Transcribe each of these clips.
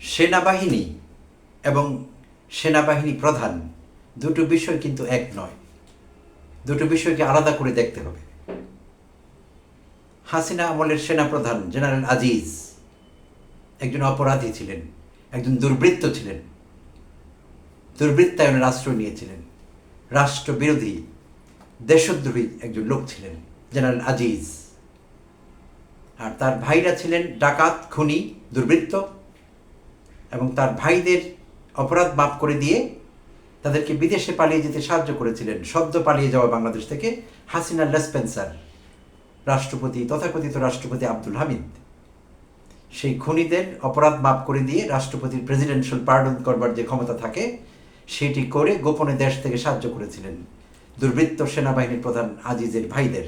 সেনাবাহিনী এবং সেনাবাহিনী প্রধান দুটো বিষয় কিন্তু এক নয়। দুটো বিষয়কে আলাদা করে দেখতে হবে। হাসিনা আমলের সেনাপ্রধান জেনারেল আজিজ একজন অপরাধী ছিলেন, একজন দুর্বৃত্ত ছিলেন, দুর্বৃত্তায়নে রাষ্ট্র নিয়েছিলেন, রাষ্ট্রবিরোধী, দেশদ্রোহী একজন লোক ছিলেন, জেনারেল আজিজ। আর তার ভাইরা ছিলেন ডাকাত, খুনি, দুর্বৃত্ত এবং তার ভাইদের অপরাধ মাফ করে দিয়ে তাদেরকে বিদেশে পালিয়ে যেতে সাহায্য করেছিলেন। সদ্য পালিয়ে যাওয়া বাংলাদেশ থেকে হাসিনা লেসপেন্সার, রাষ্ট্রপতি, তথাকথিত রাষ্ট্রপতি আব্দুল হামিদ। সেই খুনিদের অপরাধ মাফ করে দিয়ে রাষ্ট্রপতির প্রেসিডেন্সিয়াল পার্ডন করবার যে ক্ষমতা থাকে, সেটি করে গোপনে দেশ থেকে সাহায্য করেছিলেন দুর্বৃত্ত সেনাবাহিনীর প্রধান আজিজের ভাইদের।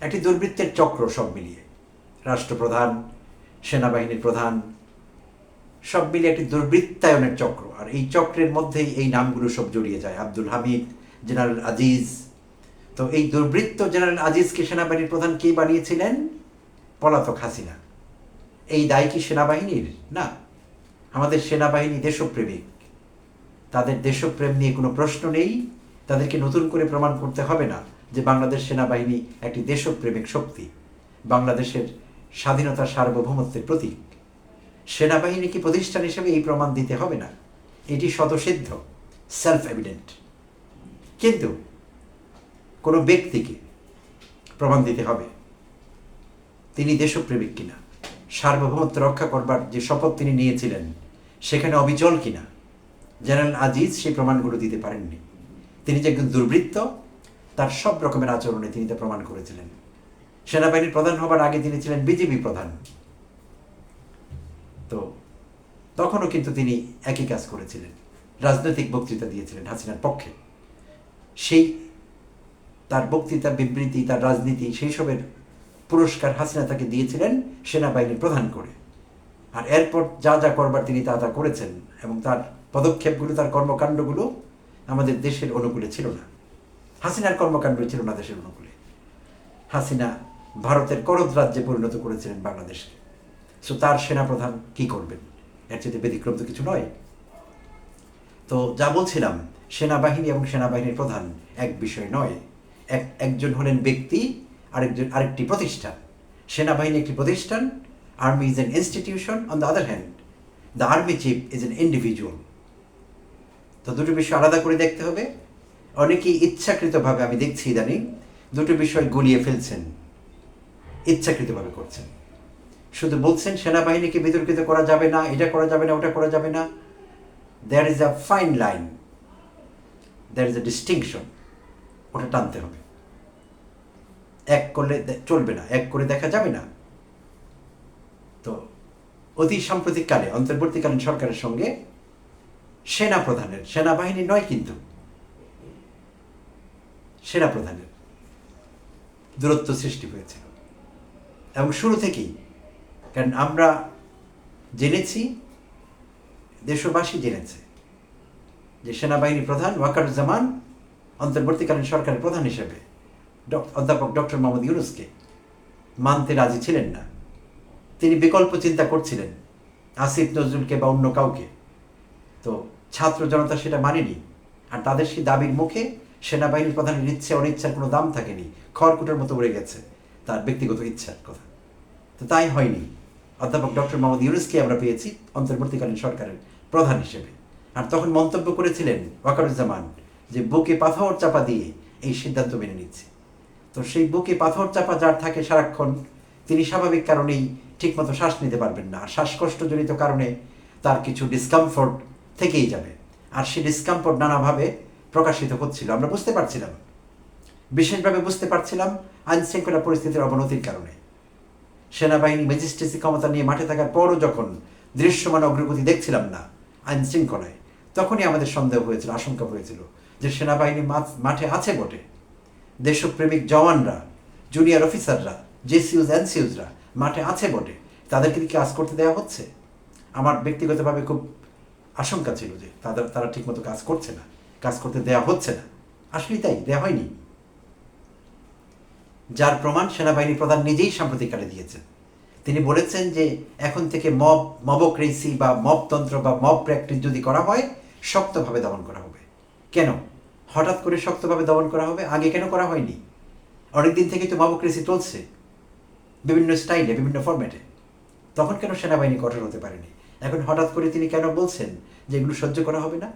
একটি দুর্বৃত্তের চক্র সব মিলিয়ে। রাষ্ট্রপ্রধান, সেনাবাহিনীর প্রধান সব মিলিয়ে একটি দুর্বৃত্তায়নের চক্র। আর এই চক্রের মধ্যেই এই নামগুলো সব জড়িয়ে যায়। আব্দুল হামিদ, জেনারেল আজিজ। তো এই দুর্বৃত্ত জেনারেল আজিজকে সেনাবাহিনীর প্রধান কে বানিয়েছিলেন? পলাতক হাসিনা। এই দায় কি সেনাবাহিনীর? না। আমাদের সেনাবাহিনী দেশপ্রেমিক। তাদের দেশপ্রেম নিয়ে কোনো প্রশ্ন নেই। তাদেরকে নতুন করে প্রমাণ করতে হবে না যে বাংলাদেশ সেনাবাহিনী একটি দেশপ্রেমিক শক্তি। বাংলাদেশের স্বাধীনতা সার্বভৌমত্বের প্রতীক। সেনাবাহিনীকে প্রতিষ্ঠান হিসেবে এই প্রমাণ দিতে হবে না? এটি স্বতঃসিদ্ধ সেলফ এভিডেন্ট কিন্তু কোনো ব্যক্তিকে প্রমাণ দিতে হবে। তিনি দেশপ্রেমিক কিনা? সার্বভৌমত্ব রক্ষা করবার যে শপথ তিনি নিয়েছিলেন, সেখানে অবিচল কিনা? জেনারেল আজিজ সেই প্রমাণগুলো দিতে পারেননি। তিনি যে একজন দুর্বৃত্ত, তার সব রকমের আচরণে তিনি তা প্রমাণ করেছিলেন। সেনাবাহিনীর প্রধান হবার আগে তিনি ছিলেন বিজেপি প্রধান। তো তখনও কিন্তু তিনি একই কাজ করেছিলেন। রাজনৈতিক বক্তৃতা দিয়েছিলেন হাসিনার পক্ষে। সেই তার বক্তৃতা, বিবৃতি, তার রাজনীতি, সেই সবের পুরস্কার হাসিনা তাকে দিয়েছিলেন সেনাবাহিনীর প্রধান করে। আর এরপর যা যা করবার তিনি তা তা করেছেন এবং তার পদক্ষেপগুলো, তার কর্মকাণ্ডগুলো আমাদের দেশের অনুকূলে ছিল না। হাসিনার কর্মকাণ্ড ছিল না দেশের অনুকূলে। হাসিনা ভারতের করদ রাজ্যে পরিণত করেছিলেন বাংলাদেশকে। সো তার সেনাপ্রধান কি করবেন? এর চেয়ে ব্যতিক্রম তো কিছু নয়। তো যা বলছিলাম, সেনাবাহিনী এবং সেনাবাহিনীর প্রধান এক বিষয় নয়। এক, একজন হলেন ব্যক্তি, আরেকজন, আরেকটি প্রতিষ্ঠান। সেনাবাহিনী একটি প্রতিষ্ঠান army is an institution on the other hand the army chief is an individual তো দুটো বিষয় আলাদা করে দেখতে হবে। অনেকেই ইচ্ছাকৃতভাবে, আমি দেখছি ইদানিং, দুটো বিষয় গুলিয়ে ফেলছেন। ইচ্ছাকৃতভাবে করছেন। শুধু বলছেন সেনাবাহিনীকে বিতর্কিত করা যাবে না, এটা করা যাবে না, ওটা করা যাবে না। There is a fine line there is a distinction ওটা টানতে হবে। এক করলে চলবে না, এক করে দেখা যাবে না। তো অতি সাম্প্রতিককালে, অন্তর্বর্তীকালীন সরকারের সঙ্গে সেনা প্রধানের সেনাবাহিনী নয় কিন্তু সেনা প্রধানের দূরত্ব সৃষ্টি হয়েছিল এবং শুরু থেকেই কারণ আমরা জেনেছি, দেশবাসী জেনেছে যে সেনাবাহিনী প্রধান ওয়াকারুজ্জামান অন্তর্বর্তীকালীন সরকারের প্রধান হিসেবে অধ্যাপক ডক্টর মোহাম্মদ ইউনুসকে মানতে রাজি ছিলেন না। তিনি বিকল্প চিন্তা করছিলেন, আসিফ নজরুলকে বা অন্য কাউকে। তো ছাত্র জনতা সেটা মানেনি, আর তাদের সেই দাবির মুখে সেনাবাহিনীর প্রধানের ইচ্ছে, অনিচ্ছার কোনো দাম থাকেনি। খড়কুটোর মতো উড়ে গেছে, তার ব্যক্তিগত ইচ্ছার কথা। তো তাই হয়নি। অধ্যাপক ডক্টর মোহাম্মদ ইউনুসকে আমরা পেয়েছি অন্তর্বর্তীকালীন সরকারের প্রধান হিসেবে। আর তখন মন্তব্য করেছিলেন ওয়াকারুজ্জামান যে বুকে পাথর চাপা দিয়ে এই সিদ্ধান্ত মেনে নিচ্ছে। তো সেই বুকে পাথর চাপা যার থাকে সারাক্ষণ, তিনি স্বাভাবিক কারণেই ঠিকমতো শ্বাস নিতে পারবেন না। আর শ্বাসকষ্টজনিত কারণে তার কিছু ডিসকমফোর্ট থেকেই যাবে। আর সেই ডিসকমফোর্ট নানাভাবে প্রকাশিত হচ্ছিল। আমরা বুঝতে পারছিলাম। বিশেষভাবে বুঝতে পারছিলাম আইন শৃঙ্খলা পরিস্থিতির অবনতির কারণে। সেনাবাহিনী ম্যাজিস্ট্রেসি ক্ষমতা নিয়ে মাঠে থাকার পরও যখন দৃশ্যমান অগ্রগতি দেখছিলাম না, আইন শৃঙ্খলায়, তখনই আমাদের সন্দেহ হয়েছিল, আশঙ্কা হয়েছিল যে সেনাবাহিনী মাঠ- আছে বটে। দেশপ্রেমিক জওয়ানরা, জুনিয়র অফিসাররা জেসিউজ এনসিউজরা মাঠে আছে বটে। তাদেরকে কি কাজ করতে দেওয়া হচ্ছে? আমার ব্যক্তিগতভাবে খুব আশঙ্কা ছিল যে তাদের, তারা ঠিকমতো কাজ করছে না, কাজ করতে দেওয়া হচ্ছে না। আসলেই তাই দেওয়া হয়নি। যার প্রমাণ সেনাবাহিনী প্রধান নিজেই সাম্প্রতিককালে দিয়েছেন তিনি বলেছেন যে এখন থেকে মব, মবক্রেসি বা মবতন্ত্র বা মব প্র্যাকটিস যদি করা হয়, শক্তভাবে দমন করা হবে। কেন? হঠাৎ করে শক্তভাবে দমন করা হবে? আগে কেন করা হয়নি? অনেকদিন থেকেই তো মবক্রেসি চলছে। বিভিন্ন স্টাইলে, বিভিন্ন ফরম্যাটে। তখন কেন সেনাবাহিনী কঠোর হতে পারেনি? এখন হঠাৎ করে তিনি কেন বলছেন যে এগুলো সহ্য করা হবে না?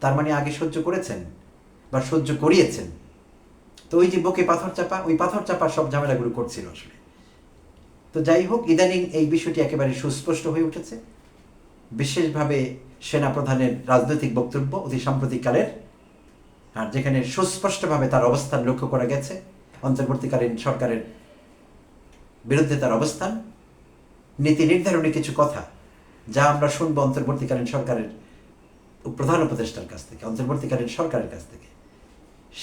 তার মানে আগে সহ্য করেছেন বা সহ্য করিয়েছেন? তো ওই যে বুকে পাথর চাপা, ওই পাথর চাপা সব ঝামেলাগুলো করছিল আসলে। তো যাই হোক, ইদানিং এই বিষয়টি একেবারে সুস্পষ্ট হয়ে উঠেছে। বিশেষভাবে সেনাপ্রধানের রাজনৈতিক বক্তব্য অতি সাম্প্রতিককালের, আর যেখানে সুস্পষ্টভাবে তার অবস্থান লক্ষ্য করা গেছে, অন্তর্বর্তীকালীন সরকারের বিরুদ্ধে তার অবস্থান, নীতি নির্ধারণী কিছু কথা, যা আমরা শুনব অন্তর্বর্তীকালীন সরকারের প্রধান উপদেষ্টার কাছ থেকে, অন্তর্বর্তীকালীন সরকারের কাছ থেকে।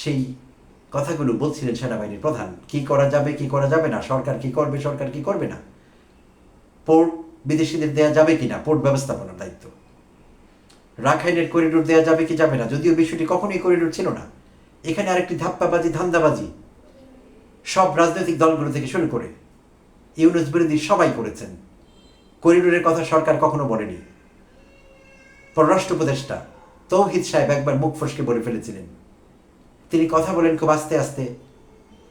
সেই কথাগুলো বলছিলেন সেনাবাহিনীর প্রধান। কি করা যাবে, কি করা যাবে না? সরকার কি করবে, সরকার কি করবে না? পোর্ট বিদেশিদের দেয়া যাবে কি না? পোর্ট ব্যবস্থাপনার দায়িত্ব। রাখাইনের করিডোর দেয়া যাবে কি যাবে না? যদিও বিষয়টি কখনোই করিডোর ছিল না। এখানে আরেকটি ধাপ্পাবাজি, ধান্দাবাজি। সব রাজনৈতিক দলগুলো থেকে শুরু করে ইউনুস বিরোধী সবাই করেছেন। করিডোরের কথা সরকার কখনো বলেনি। পররাষ্ট্র উপদেষ্টা তৌহিদ সাহেব একবার মুখ ফসকে বলে ফেলেছিলেন। তিনি কথা বলেন খুব আস্তে আস্তে,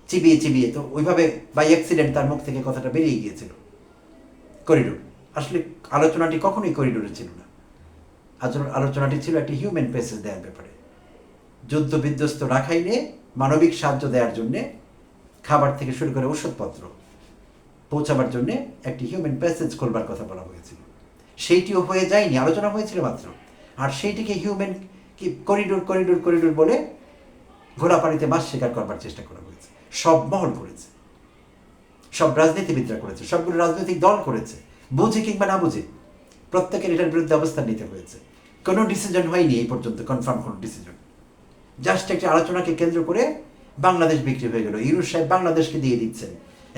চিবিয়ে চিবিয়ে। তো ওইভাবে বাই অ্যাক্সিডেন্ট তার মুখ থেকে কথাটা বেরিয়ে গিয়েছিল। করিডোর। আসলে আলোচনাটি কখনোই করিডোরে ছিল না। আলোচনাটি ছিল একটি হিউম্যান প্যাসেজ দেওয়ার ব্যাপারে। যুদ্ধ বিধ্বস্ত রাখাইনে মানবিক সাহায্য দেওয়ার জন্যে খাবার থেকে শুরু করে ওষুধপত্র পৌঁছাবার জন্য একটি হিউম্যান প্যাসেজ খোলবার কথা বলা হয়েছিল। সেইটিও হয়ে যায়নি, আলোচনা হয়েছিল মাত্র। আর সেইটিকে হিউম্যান কি করিডোর করিডোর করিডোর বলে ঘোলা পানিতে মাছ শিকার করবার চেষ্টা করা হয়েছে। সব মহল করেছে। সব রাজনীতিবিদরা করেছে। সবগুলো রাজনৈতিক দল করেছে। বুঝে কিংবা না বুঝে, প্রত্যেকের এটার বিরুদ্ধে অবস্থান নিতে হয়েছে। কোনো ডিসিশন হয়নি এই পর্যন্ত কনফার্ম কোনো ডিসিশন জাস্ট একটি আলোচনাকে কেন্দ্র করে বাংলাদেশ বিক্রি হয়ে গেল। ইউরুস সাহেব বাংলাদেশকে দিয়ে দিচ্ছেন,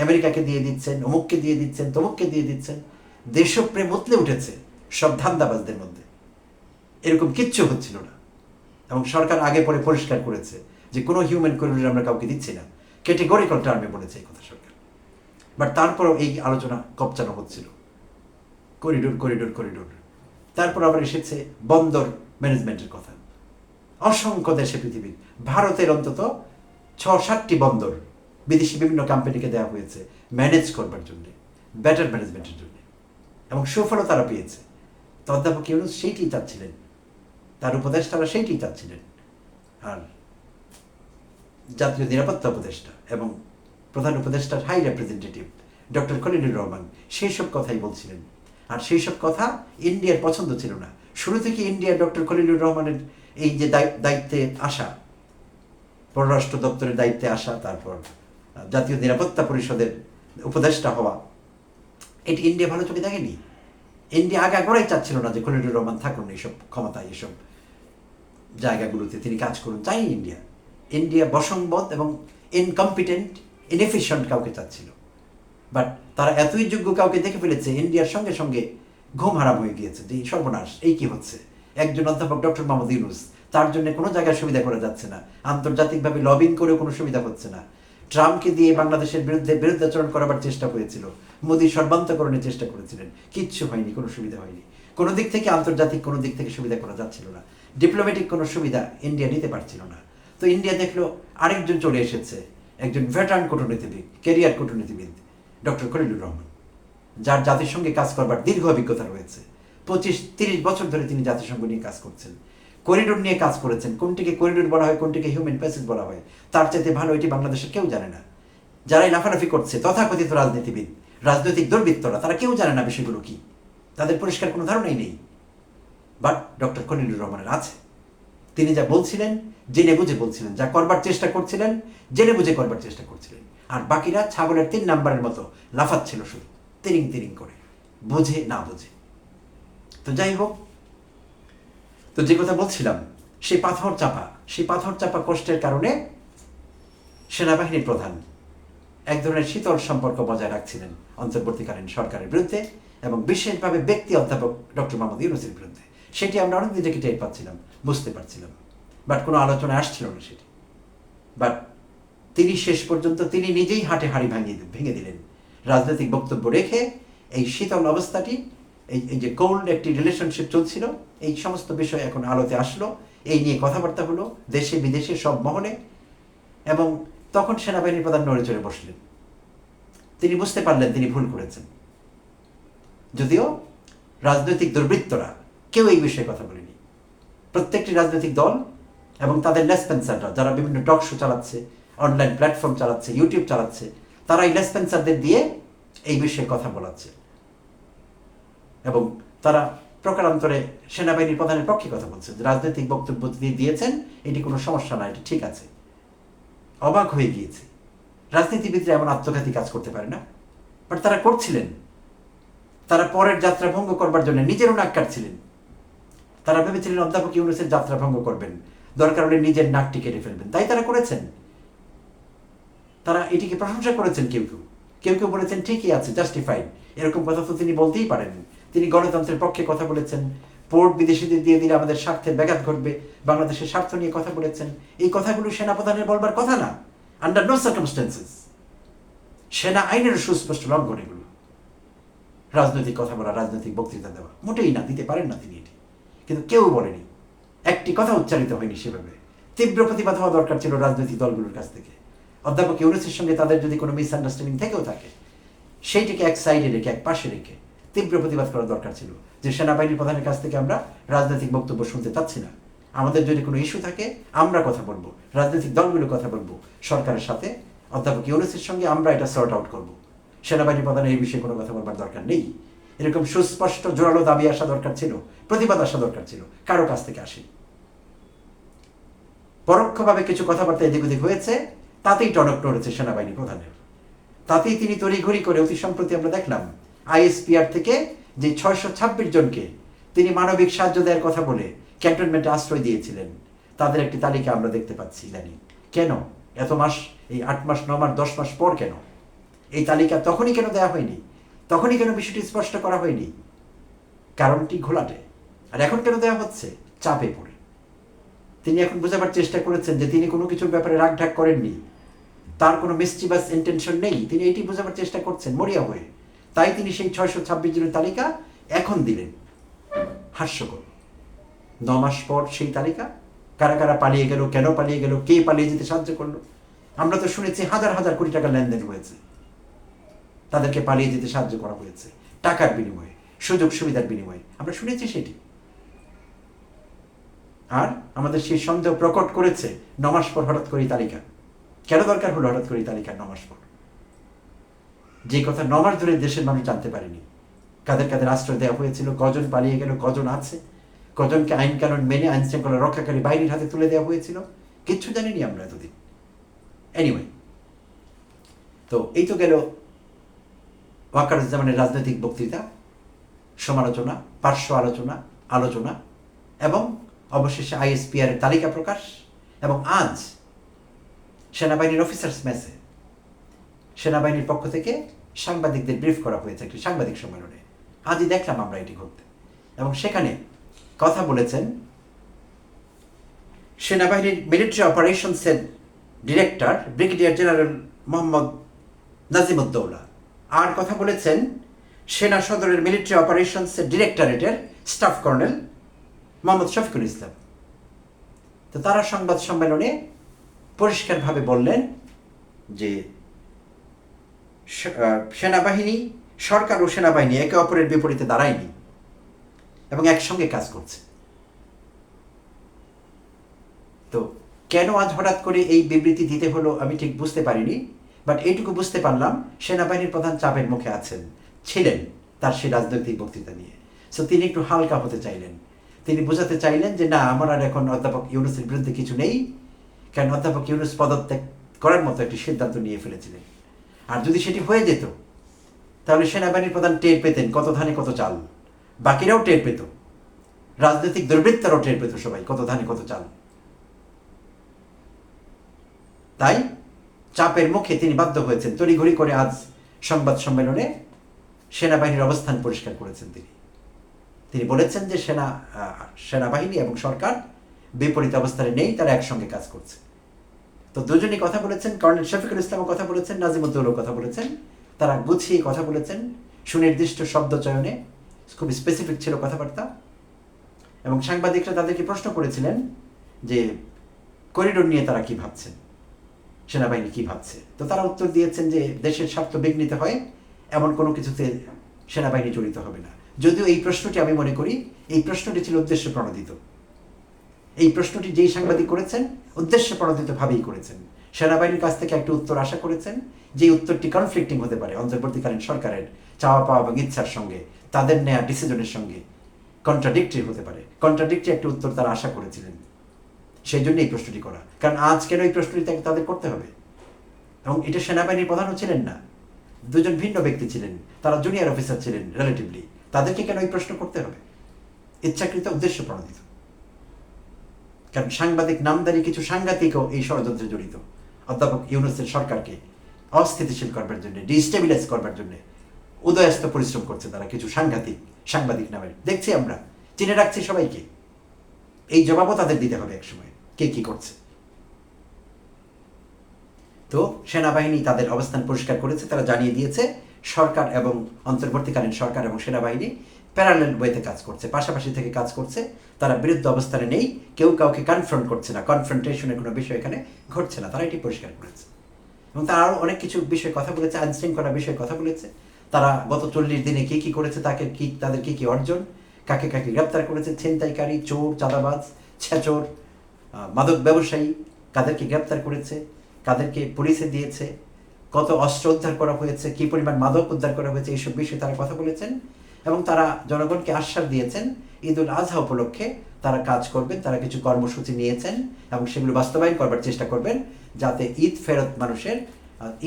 আমেরিকাকে দিয়ে দিচ্ছেন, অমুককে দিয়ে দিচ্ছেন, তমুককে দিয়ে দিচ্ছেন। দেশপ্রেম উতলে উঠেছে সব ধান্দাবাজদের মধ্যে। এরকম কিচ্ছু হচ্ছিল না। এবং সরকার আগে পরে পরিষ্কার করেছে যে কোনো হিউম্যান করিডোর আমরা কাউকে দিচ্ছি না। ক্যাটেগরিক্যাল টার্মে বলেছে এই কথা সরকার। বাট তারপরও এই আলোচনা কপচানো হচ্ছিল। করিডোর করিডোর করিডোর তারপর আবার এসেছে বন্দর ম্যানেজমেন্টের কথা। অসংখ্য দেশে পৃথিবীর, ভারতের অন্তত ছ সাতটি বন্দর বিদেশি বিভিন্ন কোম্পানিকে দেওয়া হয়েছে ম্যানেজ করবার জন্যে ব্যাটার ম্যানেজমেন্টের জন্য। এবং সুফলও তারা পেয়েছে। অধ্যাপক ইউনুস সেইটিই চাচ্ছিলেন। তার উপদেশ তারা সেইটিই চাচ্ছিলেন। আর জাতীয় নিরাপত্তা উপদেষ্টা এবং প্রধান উপদেষ্টার high representative doctor Khalilur Rahman, সেই সব কথাই বলছিলেন। আর সেই সব কথা ইন্ডিয়ার পছন্দ ছিল না। শুরু থেকে ইন্ডিয়া ডক্টর খলিলুর রহমানের এই যে দায়িত্বে আসা, পররাষ্ট্র দপ্তরের দায়িত্বে আসা, তারপর জাতীয় নিরাপত্তা পরিষদের উপদেষ্টা হওয়া, এটি ইন্ডিয়া ভালো চোখে দেখেনি। ইন্ডিয়া আগে আগোড়াই চাচ্ছিল না যে খলিলুর রহমান থাকুন এইসব ক্ষমতায়, এসব জায়গাগুলোতে তিনি কাজ করুন। চাই ইন্ডিয়া ইন্ডিয়া বসংবদ এবং ইনকম্পিটেন্ট ইনএফিশিয়েন্ট কাউকে চাচ্ছিল। বাট তারা এতই যোগ্য কাউকে দেখে ফেলেছে ইন্ডিয়ার সঙ্গে সঙ্গে ঘুম হারাম হয়ে গিয়েছে যে সর্বনাশ, এই কি হচ্ছে? একজন অধ্যাপক ডক্টর মোহাম্মদ ইউনুস, তার জন্য কোনো জায়গায় সুবিধা করা যাচ্ছে না, আন্তর্জাতিকভাবে লবিং করেও কোনো সুবিধা হচ্ছে না। ট্রাম্পকে দিয়ে বাংলাদেশের বিরুদ্ধে বিরুদ্ধাচরণ করাবার চেষ্টা হয়েছিল, মোদী সর্বান্তকরণের চেষ্টা করেছিলেন, কিচ্ছু হয়নি, কোনো সুবিধা হয়নি। কোনো দিক থেকে আন্তর্জাতিক, কোনো দিক থেকে সুবিধা করা যাচ্ছিল না। ডিপ্লোম্যাটিক কোনো সুবিধা ইন্ডিয়া নিতে পারছিল না। তো ইন্ডিয়া দেখল আরেকজন চলে এসেছে, একজন ভেটারান কূটনীতিবিদ কেরিয়ার কূটনীতিবিদ ডক্টর খলিলুর রহমান। যার জাতিসংঘে কাজ করবার দীর্ঘ অভিজ্ঞতা রয়েছে। পঁচিশ, তিরিশ বছর ধরে তিনি জাতিসংঘ নিয়ে কাজ করছেন। করিডোর নিয়ে কাজ করেছেন। কোনটিকে করিডোর বলা হয়, কোনটিকে হিউম্যান প্যাসেজ বলা হয়, তার চাইতে ভালো এটি বাংলাদেশের কেউ জানে না। যারাই লাফালাফি করছে, তথাকথিত রাজনীতিবিদ, রাজনৈতিক দুর্বৃত্তরা, তারা কেউ জানে না বিষয়গুলো কি। তাদের পরিষ্কার কোনো ধারণাই নেই। বাট ডক্টর খলিলুর রহমানের আছে। তিনি যা বলছিলেন, জেনে বুঝে বলছিলেন, যা করবার চেষ্টা করছিলেন, জেনে বুঝে করবার চেষ্টা করছিলেন। আর বাকিরা ছাগলের তিন নাম্বারের মতো লাফাচ্ছিল শুধু, তিরিং তিরিং করে, বুঝে না বুঝে। তো যাই হোক, তো যে কথা বলছিলাম, সেই পাথর চাপা, সেই পাথর চাপা কষ্টের কারণে সেনাবাহিনীর প্রধান এক ধরনের শীতল সম্পর্ক বজায় রাখছিলেন অন্তর্বর্তীকালীন সরকারের বিরুদ্ধে এবং বিশেষভাবে ব্যক্তি অধ্যাপক ডক্টর মোহাম্মদ ইউনুসের বিরুদ্ধে। সেটি আমরা অনেকদিন নিজেকে টের পাচ্ছিলাম, বুঝতে পারছিলাম। বাট কোনো আলোচনা আসছিল না সেটি। বাট তিনি শেষ পর্যন্ত তিনি নিজেই হাটে হাড়ি ভাঙিয়ে ভেঙে দিলেন। রাজনৈতিক বক্তব্য রেখে এই শীতল অবস্থাটি, এই এই যে কোল্ড একটি রিলেশনশিপ চলছিল, এই সমস্ত বিষয় এখন আলোতে আসলো। এই নিয়ে কথাবার্তা হলো, দেশে বিদেশে সব মহলে। এবং তখন সেনাবাহিনীর প্রধান নড়ে চড়ে বসলেন। তিনি বুঝতে পারলেন তিনি ভুল করেছেন। যদিও রাজনৈতিক দুর্বৃত্তরা কেউ এই বিষয়ে কথা বলেনি। প্রত্যেকটি রাজনৈতিক দল এবং তাদের লেসপেন্সাররা যারা বিভিন্ন টক শো চালাচ্ছে, অনলাইন প্ল্যাটফর্ম চালাচ্ছে, ইউটিউব চালাচ্ছে, তারা এই লেসপেন্সারদের দিয়ে এই বিষয়ে কথা বলাচ্ছে। এবং তারা প্রকারান্তরে সেনাবাহিনীর প্রধানের পক্ষে কথা বলছেন রাজনৈতিক বক্তব্য তিনি দিয়েছেন, এটি কোনো সমস্যা না, এটি ঠিক আছে। অবাক হয়ে গিয়েছে। রাজনীতিবিদরা এমন আত্মঘাতী কাজ করতে পারে না। বাট তারা করছিলেন। তারা পরের যাত্রা ভঙ্গ করবার জন্য নিজেরও নাক কাটছিলেন তারা ভেবেছিলেন অধ্যাপক ইউনুসের যাত্রা ভঙ্গ করবেন। দরকার হলে নিজের নাকটি কেটে ফেলবেন। তাই তারা করেছেন। তারা এটিকে প্রশংসা করেছেন কেউ কেউ। কেউ কেউ বলেছেন, ঠিকই আছে জাস্টিফাইড এরকম কথা তো তিনি বলতেই পারেন। তিনি গণতন্ত্রের পক্ষে কথা বলেছেন। পোর্ট বিদেশিদের দিয়ে দিলে আমাদের স্বার্থে ব্যাঘাত ঘটবে। বাংলাদেশের স্বার্থ নিয়ে কথা বলেছেন। এই কথাগুলো সেনাপ্রধানের বলবার কথা না। আন্ডার নো সার্কামস্টেন্সেস সেনা আইনের সুস্পষ্ট লঙ্ঘন এগুলো। রাজনৈতিক কথা বলা, রাজনৈতিক বক্তৃতা দেওয়া, মোটেই না, দিতে পারেন না তিনি কিন্তু কেউ বলেনি। একটি কথা উচ্চারিত হয়নি সেভাবে। তীব্র প্রতিবাদ হওয়া দরকার ছিল রাজনৈতিক দলগুলোর কাছ থেকে। অধ্যাপক ইউনুসের সঙ্গে তাদের যদি কোনো মিসআন্ডারস্ট্যান্ডিং থেকেও থাকে, সেইটিকে এক সাইডে রেখে, এক পাশে রেখে তীব্র প্রতিবাদ করা দরকার ছিল যে সেনাবাহিনীর প্রধানের কাছ থেকে আমরা রাজনৈতিক বক্তব্য শুনতে চাচ্ছি না। আমাদের যদি কোনো ইস্যু থাকে, আমরা কথা বলব, রাজনৈতিক দলগুলো কথা বলব, সরকারের সাথে, অধ্যাপক ইউনুসের সঙ্গে আমরা এটা সর্ট আউট করব। সেনাবাহিনী প্রধানের এই বিষয়ে কোনো কথা বলবার দরকার নেই। এরকম সুস্পষ্ট জোরালো দাবি আসা দরকার ছিল, প্রতিবাদ আসা দরকার ছিল, কারও কাছ থেকে আসেনি। পরোক্ষভাবে কিছু কথাবার্তা এদিক ওদিক হয়েছে, তাতেই টনক নড়েছে সেনাবাহিনী প্রধানের। তাতেই তিনি তড়িঘড়ি করে অতি সম্প্রতি আমরা দেখলাম, আইএসপিআর থেকে যে ছয়শো ছাব্বিশ জনকে তিনি মানবিক সাহায্য দেওয়ার কথা বলে ক্যান্টনমেন্টে আশ্রয় দিয়েছিলেন, তাদের একটি তালিকা আমরা দেখতে পাচ্ছি ইদানিং। কেন? এত মাস, এই আট মাস, ন মাস, দশ মাস পর কেন? এই তালিকা তখনই কেন দেওয়া হয়নি? তখনই কেন বিষয়টি স্পষ্ট করা হয়নি। কারণটি ঘোলাটে। আর এখন কেন দেওয়া হচ্ছে? চাপে পড়ে। তিনি এখন বোঝাবার চেষ্টা করেছেন যে তিনি কোনো কিছুর ব্যাপারে রাগঢাক করেননি। তার কোনো মিসচিভাস ইন্টেনশন নেই। তিনি এটি বোঝাবার চেষ্টা করছেন মরিয়া হয়ে। তাই তিনি সেই ছয়শো ছাব্বিশ জনের তালিকা এখন দিলেন। হাস্যকর। ন মাস পর সেই তালিকা? কারা কারা পালিয়ে গেল, কেন পালিয়ে গেল, কে পালিয়ে যেতে সাহায্য করল? আমরা তো শুনেছি হাজার হাজার কোটি টাকা লেনদেন হয়েছে। তাদেরকে পালিয়ে যেতে সাহায্য করা হয়েছে। টাকার বিনিময়ে, সুযোগ সুবিধার বিনিময়ে। আমরা শুনেছি সেটি। আর আমাদের সেই সন্দেহ প্রকট করেছে নমাস পর হঠাৎ করে তালিকা। কেন দরকার হলো হঠাৎ করে তালিকা নমাস পর যে কথা নমাস ধরে দেশের মানুষ জানতে পারেনি। কাদের কাদের আশ্রয় দেওয়া হয়েছিল, কজন পালিয়ে গেল, কজন আছে, কজনকে আইন কানুন মেনে, আইন শৃঙ্খলা রক্ষাকারী বাহিনীর হাতে তুলে দেওয়া হয়েছিল, কিচ্ছু জানিনি আমরা এতদিন। এনিওয়ে তো এই তো গেল ওয়াকারুজ্জামানের রাজনৈতিক বক্তৃতা, সমালোচনা, পার্শ্ব আলোচনা আলোচনা এবং অবশেষে আইএসপিআর এর তালিকা প্রকাশ এবং আজ সেনাবাহিনীর অফিসার্স মেসে সেনাবাহিনীর পক্ষ থেকে সাংবাদিকদের ব্রিফ করা হয়েছে একটি সাংবাদিক সম্মেলনে। আজই দেখলাম আমরা এটি করতে এবং সেখানে কথা বলেছেন সেনাবাহিনীর military অপারেশনসের director brigadier general Mohammad Nazimuddoula. আর কথা বলেছেন সেনা সদরের মিলিটারি অপারেশনসের ডিরেক্টরেটের স্টাফ কর্নেল মোহাম্মদ শফিকুল ইসলাম। তো তারা সংবাদ সম্মেলনে পরিষ্কারভাবে বললেন যে সেনাবাহিনী, সরকার ও সেনাবাহিনী একে অপরের বিপরীতে দাঁড়ায়নি এবং একসঙ্গে কাজ করছে। তো কেন আজ হঠাৎ করে এই বিবৃতি দিতে হলো আমি ঠিক বুঝতে পারিনি। বাট এইটুকু বুঝতে পারলাম, সেনাবাহিনীর প্রধান চাপের মুখে আছেন, ছিলেন তার সেই রাজনৈতিক বক্তৃতা নিয়ে। সো তিনি একটু হালকা হতে চাইলেন। তিনি বোঝাতে চাইলেন যে, না, আমার আর এখন অধ্যাপক ইউনুসের বিরুদ্ধে কিছু নেই। কারণ অধ্যাপক ইউনুস পদত্যাগ করার মতো একটি সিদ্ধান্ত নিয়ে ফেলেছিলেন। আর যদি সেটি হয়ে যেত, তাহলে সেনাবাহিনীর প্রধান টের পেতেন কত ধানে কত চাল। বাকিরাও টের পেত। রাজনৈতিক দুর্বৃত্তারাও টের পেত সবাই কত ধানে কত চাল। তাই চাপের মুখে তিনি বাধ্য হয়েছেন। তড়িঘড়ি করে আজ সংবাদ সম্মেলনে সেনাবাহিনীর অবস্থান পরিষ্কার করেছেন তিনি। তিনি বলেছেন যে সেনা সেনাবাহিনী এবং সরকার বিপরীত অবস্থানে নেই, তারা একসঙ্গে কাজ করছে। তো দুজনই কথা বলেছেন, কর্নেল শফিকুল ইসলামও কথা বলেছেন, নাজিমুদ্দৌলও কথা বলেছেন। তারা গুছিয়ে কথা বলেছেন, সুনির্দিষ্ট শব্দ চয়নে খুব স্পেসিফিক ছিল কথাবার্তা। এবং সাংবাদিকরা তাদেরকে প্রশ্ন করেছিলেন যে করিডোর নিয়ে তারা কি ভাবছেন? সেনাবাহিনী কি ভাবছে? তো তারা উত্তর দিয়েছেন যে দেশের স্বার্থ বিঘ্নিত হয়, এমন কোনো কিছুতে সেনাবাহিনী জড়িত হবে না। যদিও এই প্রশ্নটি আমি মনে করি, এই প্রশ্নটি ছিল উদ্দেশ্য প্রণোদিত। এই প্রশ্নটি যেই সাংবাদিক করেছেন, উদ্দেশ্য প্রণোদিত ভাবেই করেছেন। সেনাবাহিনীর কাছ থেকে একটা উত্তর আশা করেছেন, যে উত্তরটি কনফ্লিক্টিং হতে পারে অন্তর্বর্তীকালীন সরকারের চাওয়া পাওয়া এবং ইচ্ছার সঙ্গে, তাদের নেয়া ডিসিশনের সঙ্গে কন্ট্রাডিক্টরি হতে পারে। কন্ট্রাডিক্টরি একটা উত্তর তারা আশা করেছিলেন। সেই জন্য এই প্রশ্নটি করা। কারণ আজ কেন এই প্রশ্নটি তাকে তাদের করতে হবে? এবং এটা সেনাবাহিনীর প্রধানও ছিলেন না। দুজন ভিন্ন ব্যক্তি ছিলেন। তারা জুনিয়র অফিসার ছিলেন রিলেটিভলি তাদেরকে কেন এই প্রশ্ন করতে হবে? ইচ্ছাকৃত উদ্দেশ্য প্রণোদিত। কারণ সাংবাদিক নামদারি কিছু সাংঘাতিকও এই ষড়যন্ত্রে জড়িত। অধ্যাপক ইউনুসের সরকারকে অস্থিতিশীল করবার জন্য, ডিস্টেবিলাইজ করবার জন্য উদয়াস্ত পরিশ্রম করছে তারা কিছু সাংঘাতিক, সাংবাদিক নামের। দেখছি আমরা, চিনে রাখছি সবাইকে। এই জবাবও তাদের দিতে হবে একসময়। কে কি করছে? তো সেনাবাহিনী তাদের অবস্থান পরিষ্কার করেছে, তারা জানিয়ে দিয়েছে, সরকার এবং অন্তর্বর্তীকালীন সরকার এবং সেনাবাহিনী প্যারালেল ওয়েতে কাজ করছে, পাশাপাশি থেকে কাজ করছে, তারা বিরুদ্ধ অবস্থানে নেই, কেউ কাউকে কনফ্রন্ট করছে না কনফ্রন্টেশনের কোনো বিষয় এখানে ঘটছে না, তারা এটি পরিষ্কার করেছে। এবং তারা আরও অনেক কিছু বিষয়ে কথা বলেছে আইন শৃঙ্খলা বিষয়ে কথা বলেছে, তারা গত চল্লিশ দিনে কি কি করেছে, তাকে কি, তাদের কি কি অর্জন, কাকে কাকে গ্রেপ্তার করেছে, ছিনতাইকারী, চোর, চাঁদাবাজ, ছেচোর মাদক ব্যবসায়ী কাদেরকে গ্রেপ্তার করেছে, কাদেরকে পুলিশে দিয়েছে, কত অস্ত্র উদ্ধার করা হয়েছে, কি পরিমাণ মাদক উদ্ধার করা হয়েছে, এইসব বিষয়ে তারা কথা বলেছেন এবং তারা জনগণকে আশ্বাস দিয়েছেন ঈদ উল আজহা উপলক্ষে তারা কাজ করবেন, তারা কিছু কর্মসূচি নিয়েছেন এবং সেগুলো বাস্তবায়ন করবার চেষ্টা করবেন যাতে ঈদ ফেরত মানুষের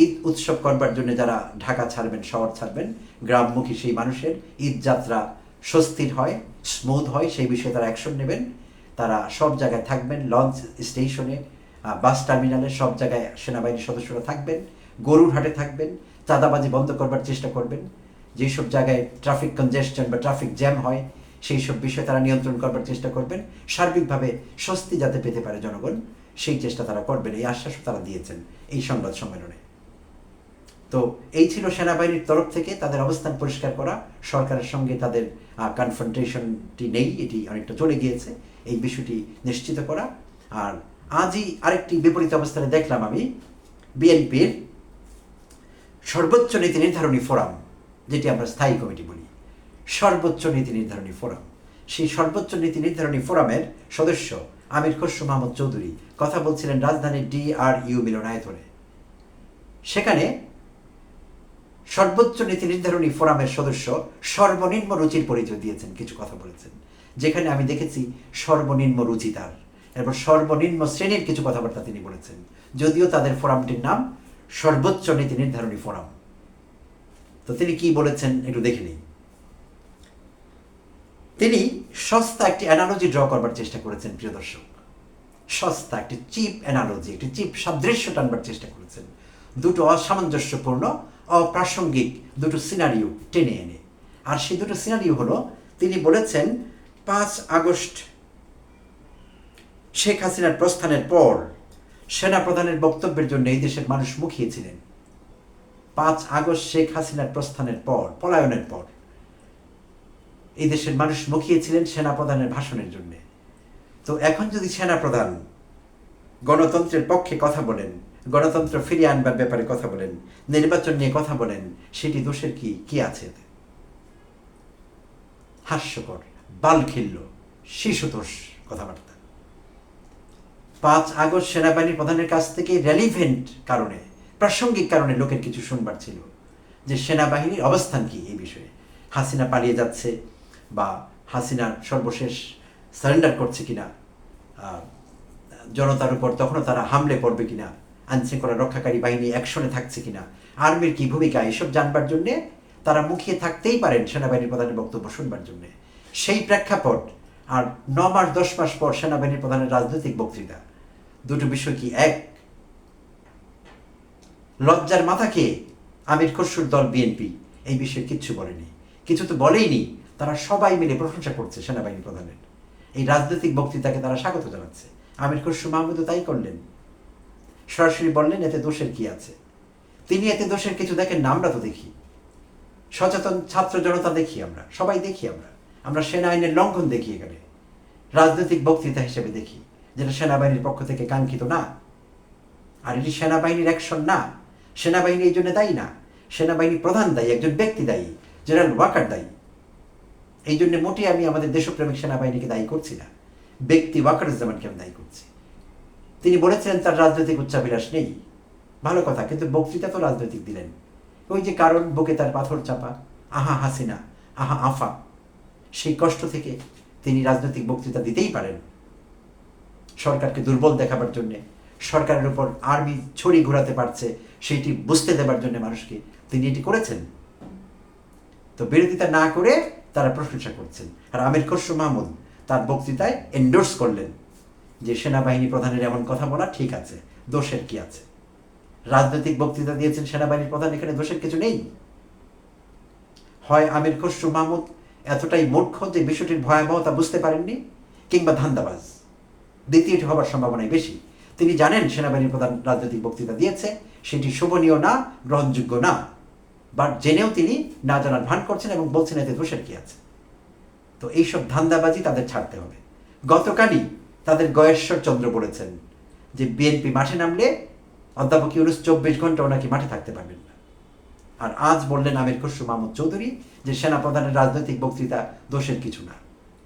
ঈদ উৎসব করবার জন্য যারা ঢাকা ছাড়বেন, শহর ছাড়বেন, গ্রামমুখী সেই মানুষের ঈদ যাত্রা স্বস্তির হয় স্মুথ হয়, সেই বিষয়ে তারা অ্যাকশন নেবেন। তারা সব জায়গায় থাকবেন, লঞ্চ স্টেশনে বাস টার্মিনালে সব জায়গায় সেনাবাহিনীর সদস্যরা থাকবেন গরুর হাটে থাকবেন, চাঁদাবাজি বন্ধ করবার চেষ্টা করবেন। যেসব জায়গায় ট্রাফিক কনজেশন বা ট্রাফিক জ্যাম হয় সেই সব বিষয়ে তারা নিয়ন্ত্রণ করবার চেষ্টা করবেন। সার্বিকভাবে স্বস্তি যাতে পেতে পারে জনগণ, সেই চেষ্টা তারা করবেন, এই আশ্বাসও তারা দিয়েছেন এই সংবাদ সম্মেলনে। তো এই ছিল সেনাবাহিনীর তরফ থেকে তাদের অবস্থান পরিষ্কার করা। সরকারের সঙ্গে তাদের কনফ্রন্টেশনটি নেই, এটি অনেকটা চলে গিয়েছে, এই বিষয়টি নিশ্চিত করা। আর আজই আরেকটি বিপরীত অবস্থানে দেখলাম আমি, বিএনপির সর্বোচ্চ নীতি নির্ধারণী ফোরাম, যেটি আমরা স্থায়ী কমিটি বলি। সর্বোচ্চ নীতি নির্ধারণী ফোরাম। সেই সর্বোচ্চ নীতি নির্ধারণী ফোরামের সদস্য আমির খসরু মাহমুদ চৌধুরী। কথা বলছিলেন রাজধানীর ডিআরইউ মিলনায়তনে। সেখানে সর্বোচ্চ নীতি নির্ধারণী ফোরামের সদস্য সর্বনিম্ন রুচির পরিচয় দিয়েছেন, কিছু কথা বলেছেন। যেখানে আমি দেখেছি সর্বনিম্ন রুচি তার। এরপর সর্বনিম্ন শ্রেণির কিছু কথাবার্তা তিনি বলেছেন। যদিও তাদের ফোরামটির নাম সর্বোচ্চ নীতি নির্ধারণী ফোরাম। তো তিনি কি বলেছেন একটু দেখে নিই। তিনি সস্তা একটি অ্যানালজি ড্র করবার চেষ্টা করেছেন, প্রিয় দর্শক। সস্তা একটি চিপ অ্যানালজি একটি চিপ সাদৃশ্য টানবার চেষ্টা করেছেন। দুটো অসামঞ্জস্যপূর্ণ অপ্রাসঙ্গিক দুটো সিনারিও টেনে এনে। আর সেই দুটো সিনারিও হলো, তিনি বলেছেন, পাঁচ আগস্ট শেখ হাসিনার প্রস্থানের পর সেনাপ্রধানের বক্তব্যের জন্য এই দেশের মানুষ মুখিয়েছিলেন পাঁচ আগস্ট শেখ হাসিনার প্রস্থানের পর, পলায়নের পর এই দেশের মানুষ মুখিয়েছিলেন সেনাপ্রধানের ভাষণের জন্য। তো এখন যদি সেনাপ্রধান গণতন্ত্রের পক্ষে কথা বলেন গণতন্ত্র ফিরিয়ে আনবার ব্যাপারে কথা বলেন, নির্বাচন নিয়ে কথা বলেন, সেটি দোষের কি? কি আছে এতে? হাস্যকর, বালখিল্য, শিশুতোষ কথাবার্তা। পাঁচ আগস্ট সেনাবাহিনী প্রধানের কাছ থেকে রেলিভেন্ট কারণে, প্রাসঙ্গিক কারণে লোকের কিছু শুনবার ছিল যে সেনাবাহিনীর অবস্থান কি এই বিষয়ে। হাসিনা পালিয়ে যাচ্ছে বা হাসিনার সর্বশেষ সারেন্ডার করছে কিনা জনতার উপর তখনও তারা হামলে পড়বে কিনা আইনশৃঙ্খলা রক্ষাকারী বাহিনী অ্যাকশনে থাকছে কিনা? আর্মির কি ভূমিকা? এসব জানবার জন্যে তারা মুখিয়ে থাকতেই পারেন সেনাবাহিনীর প্রধানের বক্তব্য শুনবার জন্যে। সেই প্রেক্ষাপট আর ন মাস, দশ মাস পর সেনাবাহিনীর প্রধানের রাজনৈতিক বক্তৃতা। দুটো বিষয় কি এক? লজ্জার মাথাকে আমির খসরুর দল বিএনপি। এই বিষয়ে কিচ্ছু বলেনি। কিছু তো বলেইনি। তারা সবাই মিলে প্রশংসা করছে সেনাবাহিনী প্রধানের। এই রাজনৈতিক বক্তৃতাকে তারা স্বাগত জানাচ্ছে। আমির খসরু মাহমুদও তাই করলেন। সরাসরি বললেন, এতে দোষের কি আছে? তিনি এতে দোষের কিছু দেখেন না, আমরা তো দেখি। সচেতন ছাত্র জনতা দেখি আমরা, সবাই দেখি আমরা। আমরা সেনা আইনের লঙ্ঘন দেখি এখানে। রাজনৈতিক বক্তৃতা হিসেবে দেখি, যেটা সেনাবাহিনীর পক্ষ থেকে কাঙ্ক্ষিত না। আর এটি সেনাবাহিনীর অ্যাকশন না। সেনাবাহিনী এই জন্য দায়ী না। সেনাবাহিনী প্রধান দায়ী, একজন ব্যক্তি দায়ী জেনারেল ওয়াকার দায়ী। এই জন্য মোটেই আমি আমাদের দেশপ্রেমিক সেনাবাহিনীকে দায়ী করছি না। ব্যক্তি ওয়াকারুজ্জামানকে আমি দায়ী করছি। তিনি বলেছিলেন, তার রাজনৈতিক উচ্চাভিলাষ নেই। ভালো কথা, কিন্তু বক্তৃতা তো রাজনৈতিক দিলেন। ওই যে কারণ, বুকে তার পাথর চাপা, আহা হাসিনা, আহা আফা। সেই কষ্ট থেকে তিনি রাজনৈতিক বক্তৃতা দিতেই পারেন। সরকারকে দুর্বল দেখাবার জন্যে, সরকারের উপর আর্মি ছড়ি ঘোরাতে পারছে সেইটি বুঝতে দেবার জন্য মানুষকে তিনি এটি করেছেন। তো বিরোধিতা না করে তারা প্রশংসা করছেন। আর আমির খসরু মাহমুদ তার বক্তৃতায় এন্ডোর্স করলেন। যে সেনাবাহিনী প্রধানের এমন কথা বলা ঠিক আছে, দোষের কি আছে? রাজনৈতিক বক্তৃতা দিয়েছেন সেনাবাহিনীর প্রধান, এখানে দোষের কিছু নেই। হয় আমির খসরু মাহমুদ এতটাই মূর্খ যে বিষয়টির ভয়াবহতা বুঝতে পারেননি, কিংবা ধান্দাবাজ। দ্বিতীয়টি হবার সম্ভাবনাই বেশি। তিনি জানেন সেনাবাহিনীর প্রধান রাজনৈতিক বক্তৃতা দিয়েছে, সেটি শোভনীয় না, গ্রহণযোগ্য না। বাট জেনেও তিনি না জানার ভান করছেন এবং বলছেন এতে দোষের কি আছে। তো এইসব ধান্দাবাজি তাদের ছাড়তে হবে। গতকালই তাদের গয়েশ্বর চন্দ্র বলেছেন যে বিএনপি মাঠে নামলে অধ্যাপক ইউনুস চব্বিশ ঘণ্টা ওনাকে মাঠে থাকতে পারবেন না। আর আজ বললেন আমির খসরু মাহমুদ চৌধুরী যে সেনাপ্রধানের রাজনৈতিক বক্তৃতা দোষের কিছু না,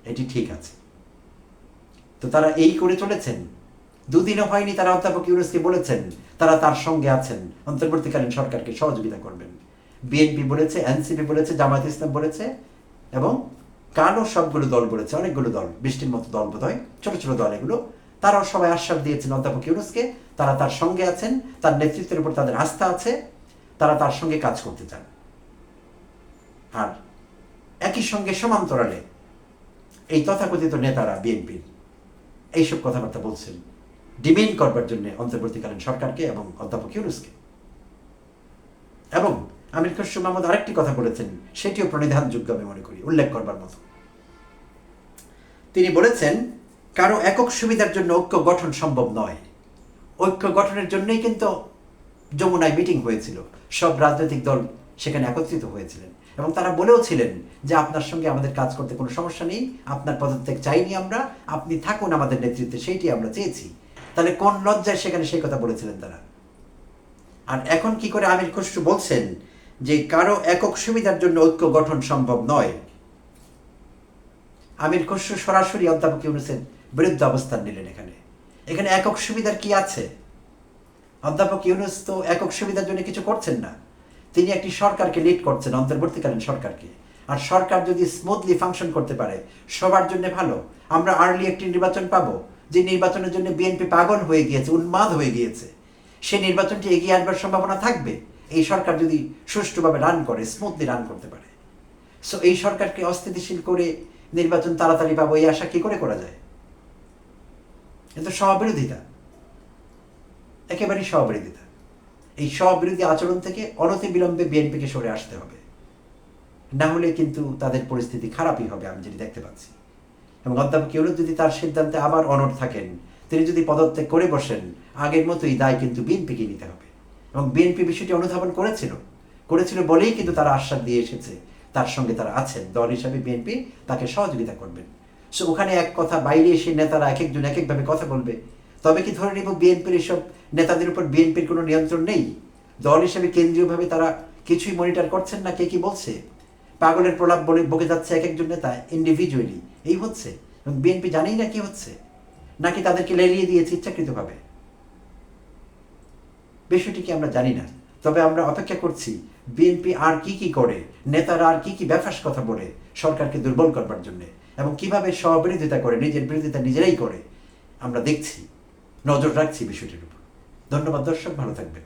এটি ঠিক আছে। তো তারা এই করে চলেছেন। দুদিনও হয়নি তারা অধ্যাপক ইউনুসকে বলেছেন, তারা তার সঙ্গে আছেন, অন্তর্বর্তীকালীন সরকারকে সহযোগিতা করবেন। বিএনপি বলেছে এনসিপি বলেছে, জামায়াত ইসলাম বলেছে এবং কারও সবগুলো দল বলেছে অনেকগুলো দল, বৃষ্টির মতো দল বোধ হয় ছোট ছোট দল এগুলো। তারাও সবাই আশ্বাস দিয়েছেন অধ্যাপক ইউনুসকে, তারা তার সঙ্গে আছেন, তার নেতৃত্বের উপর তাদের আস্থা আছে, তারা তার সঙ্গে কাজ করতে চান। আর একই সঙ্গে সমান্তরালে এই তথাকথিত নেতারা বিএনপির এইসব কথাবার্তা বলছেন ডিমেইন করবার জন্য অন্তর্বর্তীকালীন সরকারকে এবং অধ্যাপক ইউনুসকে। আমির খসরু মাহমুদ আরেকটি কথা বলেছেন, সেটিও প্রণিধানযোগ্য আমি মনে করি, উল্লেখ করবার মতো। তিনি বলেছেন, কারও একক সুবিধার জন্য ঐক্য গঠন সম্ভব নয়। ঐক্য গঠনের জন্যই কিন্তু যমুনায় মিটিং হয়েছিল। সব রাজনৈতিক দল সেখানে একত্রিত হয়েছিলেন। এবং তারা বলেও ছিলেন যে, আপনার সঙ্গে আমাদের কাজ করতে কোনো সমস্যা নেই, আপনার পদত্যাগ চাইনি আমরা, আপনি থাকুন আমাদের নেতৃত্বে, সেইটি আমরা চেয়েছি। তাহলে কোন লজ্জায় সেখানে সেই কথা বলেছিলেন তারা? আর এখন কি করে আমির খসরু বলছেন যে কারও একক সুবিধার জন্য ঐক্য গঠন সম্ভব নয়। আমির খসরু সরাসরি অধ্যাপক ইউনুসের বিরুদ্ধে অবস্থান নিলেন এখানে। এখানে একক সুবিধার কি আছে? অধ্যাপক ইউনুস তো একক সুবিধার জন্য কিছু করছেন না। তিনি একটি সরকারকে লিড করছেন, অন্তর্বর্তীকালীন সরকারকে। আর সরকার যদি স্মুথলি ফাংশন করতে পারে, সবার জন্য ভালো। আমরা আর্লি একটি নির্বাচন পাবো, যে নির্বাচনের জন্য বিএনপি পাগল হয়ে গিয়েছে, উন্মাদ হয়ে গিয়েছে। সেই নির্বাচনটি এগিয়ে আসবার সম্ভাবনা থাকবে। এই সরকার যদি সুষ্ঠুভাবে রান করে স্মুথলি রান করতে পারে। সো এই সরকারকে অস্থিতিশীল করে নির্বাচন তাড়াতাড়ি পাবো, এই আশা কি করে করা যায়? কিন্তু স্ববিরোধিতা। একেবারেই স্ববিরোধিতা। এই স্ববিরোধী আচরণ থেকে অনতি বিলম্বে বিএনপিকে সরে আসতে হবে। না হলে কিন্তু তাদের পরিস্থিতি খারাপই হবে, আমি যেটি দেখতে পাচ্ছি। এবং অধ্যাপক ইউনুস যদি তার সিদ্ধান্তে আবার অনড় থাকেন, তিনি যদি পদত্যাগ করে বসেন, আগের মতোই দায় কিন্তু বিএনপিকে নিতে হবে। এবং বিএনপি বিষয়টি অনুধাবন করেছিল। করেছিল বলেই কিন্তু তারা আশ্বাস দিয়ে এসেছে। তার সঙ্গে তারা আছেন। দল হিসাবে বিএনপি তাকে সহযোগিতা করবেন। সো ওখানে এক কথা বাইরে এসে নেতারা এক একজন এক একভাবে কথা বলবে। তবে কি ধরে নিব বিএনপির এসব নেতাদের উপর বিএনপির কোনো নিয়ন্ত্রণ নেই? দল হিসেবে কেন্দ্রীয়ভাবে তারা কিছুই মনিটর করছেন না? কে কি বলছে? পাগলের প্রলাপ বলে বকে যাচ্ছে এক একজন নেতা ইন্ডিভিজুয়ালি এই হচ্ছে? এবং বিএনপি জানেই না কি হচ্ছে? নাকি তাদেরকে লেলিয়ে দিয়েছে ইচ্ছাকৃতভাবে? বিষয়টিকে আমরা জানি না। তবে আমরা অপেক্ষা করছি, বিএনপি আর কি কি করে, নেতারা আর কি কি ব্যাফাস কথা বলে সরকারকে দুর্বল করবার জন্য এবং কীভাবে সহবিরোধিতা করে, নিজের বিরোধিতা নিজেরাই করে, আমরা দেখছি, নজর রাখছি বিষয়টির উপর। ধন্যবাদ দর্শক, ভালো থাকবেন।